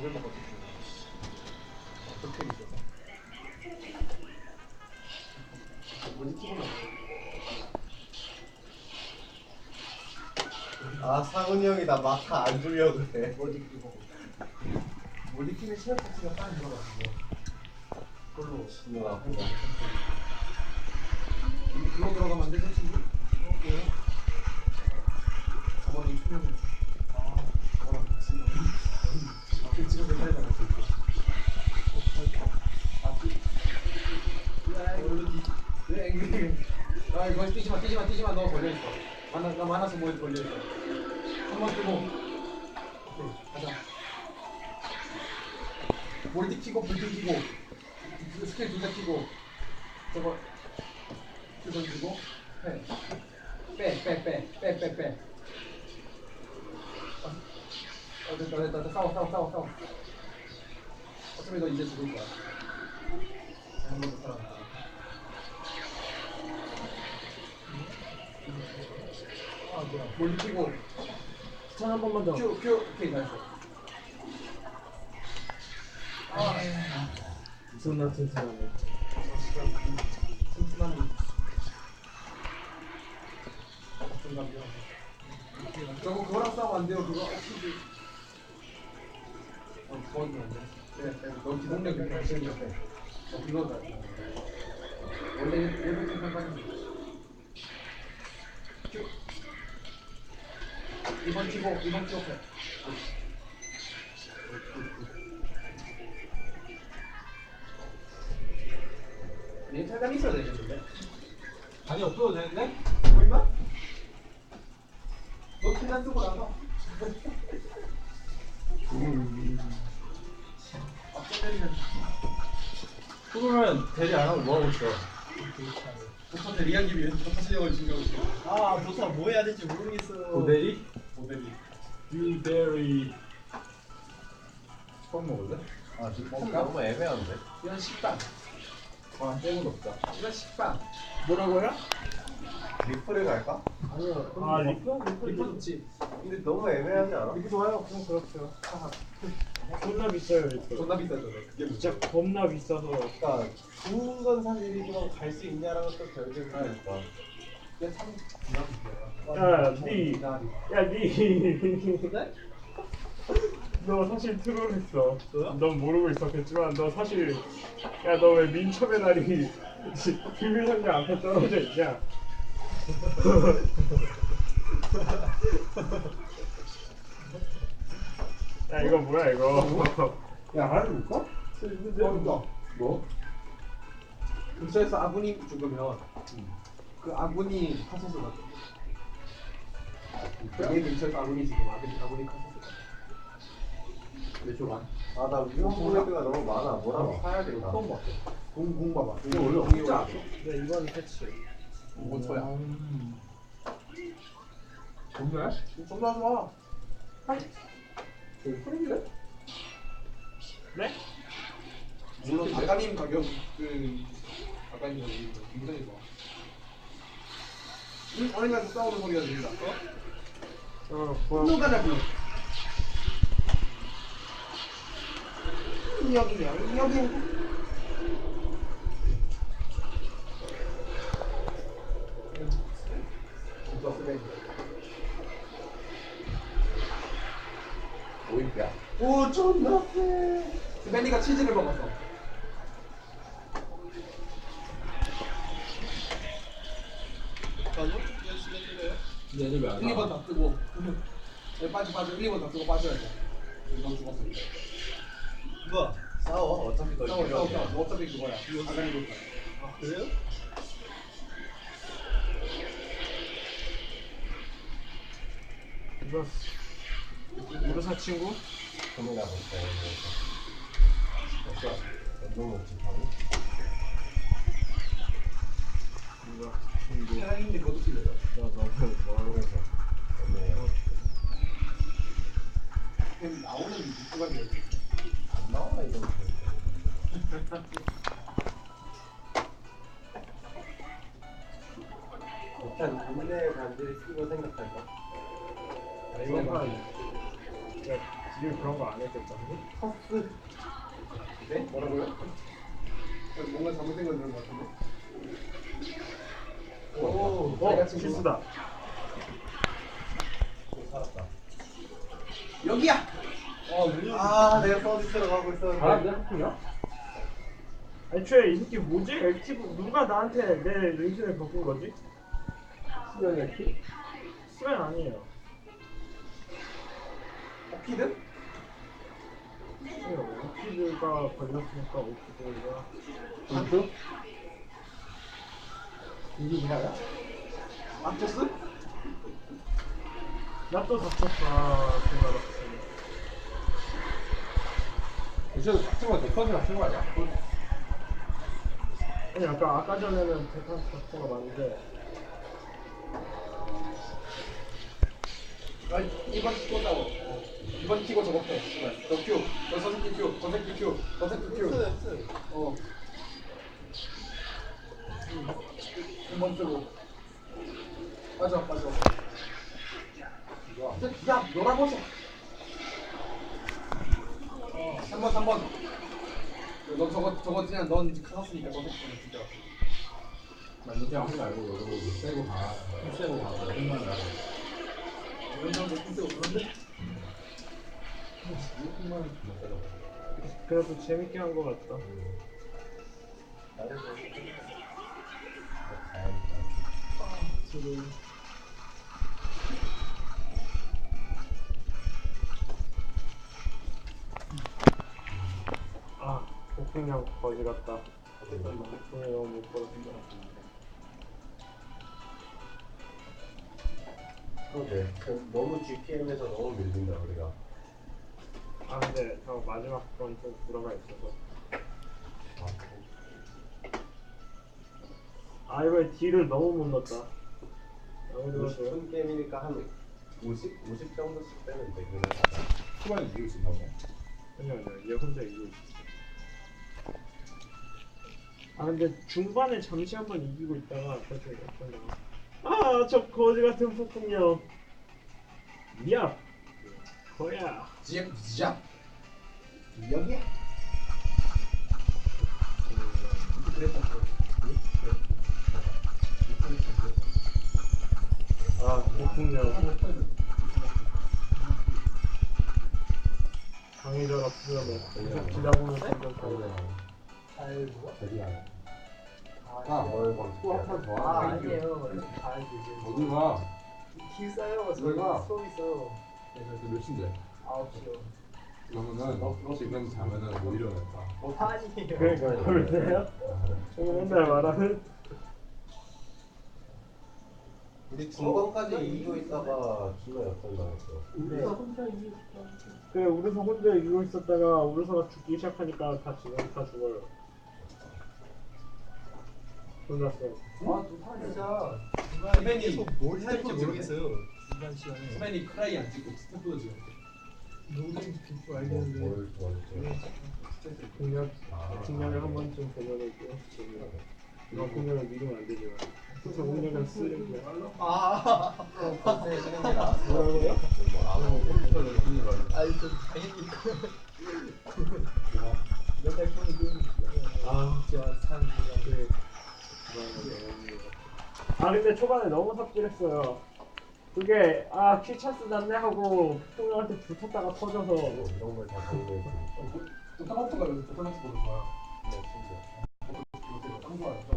이겨? 뭐지 키고 아 상훈이 형이 나 마카 안 주려고 그래. 끼고 머리 끼는 시간 자체가 빨리 들어가지고 그걸로 누나 혼자. 이거 들어가면 안 되죠 친구? 어? 왜? 저번 그- 올라지. 왜 앵글? 아, 이거 뛰지 마, 뛰지 마, 뛰지 마. 너 걸려 있어. 많아, 나 많아서 뭐에 걸려 있어. 한번 뜨고. 오케이, 가자. 몰디 키고, 불디 키고, 그 스킬 둘다 키고, 저거 그 던지고, 빼, 빼, 빼, 빼, 빼, 빼, 빼. 아, 어, 됐다, 됐다, 됐다. 싸워, 싸워, 싸워, 싸워. 어차피 너 이제 죽을 거야. 한번더 살아났다. 아 뭐야 몰리 끼고. 찬 한 번만 더. 큐 큐 오케이 나이스. 아. 손 같은. 튼튼한 중감이요 저거 그거랑 싸우면 안 돼요 그거? 혹시 어 그건 안 돼. 그래 그래 너 기동력 이렇게 할 수는 없어 어 그거다 원래 일본 큐 2번 키고 2번 키고 해얘 탈당 있어야 되겠는데? 아니 없어도 되는데? 얼마? 너 피난 쓰고 나서 그러면 대리 안 하고 뭐 하고 있어? 부터 대리하기 위해서 사실력을 증가하고 있어 아 보사 뭐 해야 될지 모르겠어. 고대리? 모델이 유대리. 처음 먹을래? 아 지금 너무 애매한데. 이런 식빵 아 땡은 없다. 이런 식빵 뭐라고요? 리플을 갈까? 아니요. 아 리프? 리퍼 좋지 근데 너무 애매하지 않아? 리퍼 좋아요 그럼 그렇죠 존나 비싸요 리프. 존나 비싸잖아 그게 진짜 겁나 비싸서. 그러니까 좋은 건 사실이지만 갈 수 있냐라는 것도 결국은 하니까. 야, 니. 야 니. 네? 너 사실 트롤했어. 넌 모르고 있었겠지만 너 사실 야 너 왜 민첩의 날이 비밀 상자 앞에 떨어져 있냐? 야 이거 뭐야 이거? 야 알아볼까? 뭐? 근처에서 아군이 죽으면 그 아군이 카소스 같아 얘 근처에서 아군이 지금 아군이 아군이 카소스 같아 몇 초간? 아나 위험 포인트가 너무 많아. 뭐라고? 사야 돼 아. 처음 봤어 공, 공 봐봐 이게 원래 공이? 올라왔어. 야 이건 패치. 5초야 정말? 존나 좋아 그 프린데? 네? 물론 아까님 가격 그 아까님 가격이 굉장히 좋아 응? 가서 싸우는 소리가 들린다 어? 누가나 불러 여기야 여기. 오 존나 세. 스벤이가 치즈를 먹었어 얘는 왜안 1, 2번 다 뜨고 여기 빠지 빠지 1, 2번 다 뜨고 빠져야 돼넌 죽었어 이제 누가 싸워. 어차피 너 싸워 싸워. 싸워 어차피 그거야 아가리 볼 거야 아 그래요? 이거 우르사 친구? 고민하고 있어요. 그래서. 연동 연습하고. 우르사 친구. 사장님인데 그것도 틀려요 나오는 유튜브가 되어 안 나와 이거. 일단 국내 반지를 쓰고 생각할까? 이건 야니 그런 거 안 했겠다. 터스. 네? 뭐라고요? 뭔가 잘못된 건 그런 것 같은데. 오, 어 실수다. 살았다. 여기야. 어, 아, 내가 서비스로 가고 있었는데. 아, 내가 하품이야? 애초에 이 새끼 뭐지? 액티브 누가 나한테 내 링크를 바꾼 거지? 수면 액티? 수면 아니에요. 오피드? 오피드가 걸렸으니까 오피드가 진짜? 이게 뭐야? 아토스? 나또 다쳤다 생각했어. 이제 닥치고 대퍼즈 같은 거 아니야? 아니 아까 아까 전에는 대탄 다쳐가 많은데 아 이번 찍었다고. 이번 키고 저거 해. 너 큐. 너 선생님 큐. 저 새끼 큐. 저 새끼 큐. 스 어. 한번 쓰고. 맞아, 맞아. 야, 야, 놀아보자. 어, 3번, 3번. 너 저거, 저거 그냥 넌 이제 카샀으니까 저 새끼는 진짜. 나 이제 하지 말고 너도 세고 가. 세고 가. 끝만 가. 이런 사람도 쓰고 그런데? 그래도 재밌게 한거 같다. 지금 풍량 거지 같다. 폭풍이 너무 못 걸었어. 그러게. 그 너무 GPM에서 너무 밀린다, 우리가. 아 근데 저 마지막 건좀 들어가 있어서. 아 이번에 딜을 너무 못 넣었다. 들었어요. 50분 게임이니까 한 50? 50 정도씩 빼면 돼, 그냥. 초반에 이길 수 있나 봐. 아니요 아니요 얘 혼자 이기고 있어. 아 근데 중반에 잠시 한번 이기고 있다가 그렇게 약간 아저 거지 같은 폭풍력. 야 거야. 지압, 지압. 여기야. 아 폭풍력. 강의자가 필요하면 계속 기다보는 생각 아이고. 저기. 아, 뭘 방. 또 한판 더 아, 하자. 아니에요. 이렇게 가야지. 어디 가? 길 싸요. 왜 가? 수업 있어요. 그래서 몇 시인데? 9시요. 그러면은 지금 자면은 못 일어났다. 아니에요. 그러니까 그러세요? 저는 맨날 말하는 우리 중반까지 이기고 있다가 중간 역전당했어. 네. 그래 우르사 혼자 이기고 있었다가 우르사가 죽기 시작하니까 다 죽어 다 죽어요. 진짜. 스맨이 뭘 할지 모르겠어요. 시간에 스맨이 크라이 안 찍고 스태프도 지금. 노동 뭘 알겠는데 좋아했지? 공략 아. 공략을 한 번쯤 보내놓을게요. 이건 공략을 믿으면 안 되지만 저 공략은 쓰레기야. 아, 컨셉 쓰는 게 나았어. 뭐라고요? 컴퓨터를 흔히 말. 아니 저 당연히 형이 그런 아 진짜 산 그래. 아 근데 초반에 너무 삽질했어요. 그게 아 퀴차스 났네 하고 풍경한테 붙었다가 터져서 걸다 공부했지. 또 토마토가 여기서 토마토 보는 거야. 네, 진짜.